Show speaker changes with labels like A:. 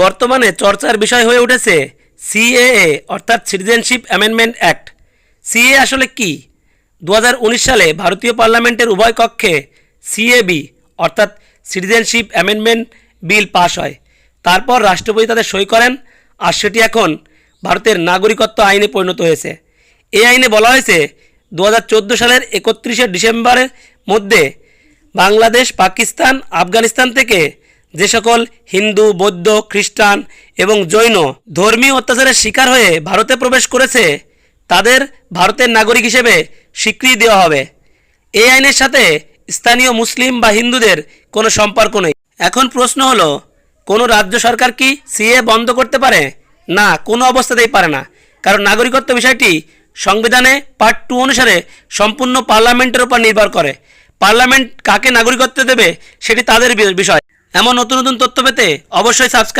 A: বর্তমানে চর্চার বিষয় হয়ে উঠেছে সিএএ, অর্থাৎ সিটিজেনশিপ অ্যামেন্ডমেন্ট অ্যাক্ট। সিএ আসলে কি? দু হাজার উনিশ সালে ভারতীয় পার্লামেন্টের উভয় কক্ষে সিএবি, অর্থাৎ সিটিজেনশিপ অ্যামেন্ডমেন্ট বিল পাশ হয়। তারপর রাষ্ট্রপতি তাদের সই করেন আর সেটি এখন ভারতের নাগরিকত্ব আইনে পরিণত হয়েছে। এই আইনে বলা হয়েছে দু হাজার চোদ্দ সালের একত্রিশে ডিসেম্বরের মধ্যে বাংলাদেশ, পাকিস্তান, আফগানিস্তান থেকে যে সকল হিন্দু, বৌদ্ধ, খ্রিস্টান এবং জৈন ধর্মীয় অত্যাচারের শিকার হয়ে ভারতে প্রবেশ করেছে, তাদের ভারতের নাগরিক হিসেবে স্বীকৃতি দেওয়া হবে। এই আইনের সাথে স্থানীয় মুসলিম বা হিন্দুদের কোনো সম্পর্ক নেই। এখন প্রশ্ন হলো, কোনো রাজ্য সরকার কি সিএ বন্ধ করতে পারে? না, কোনো অবস্থাতেই পারে না। কারণ নাগরিকত্ব বিষয়টি সংবিধানে পার্ট টু অনুসারে সম্পূর্ণ পার্লামেন্টের উপর নির্ভর করে। পার্লামেন্ট কাকে নাগরিকত্ব দেবে সেটি তাদের বিষয়। এমন নতুন নতুন তথ্য পেতে অবশ্যই সাবস্ক্রাইব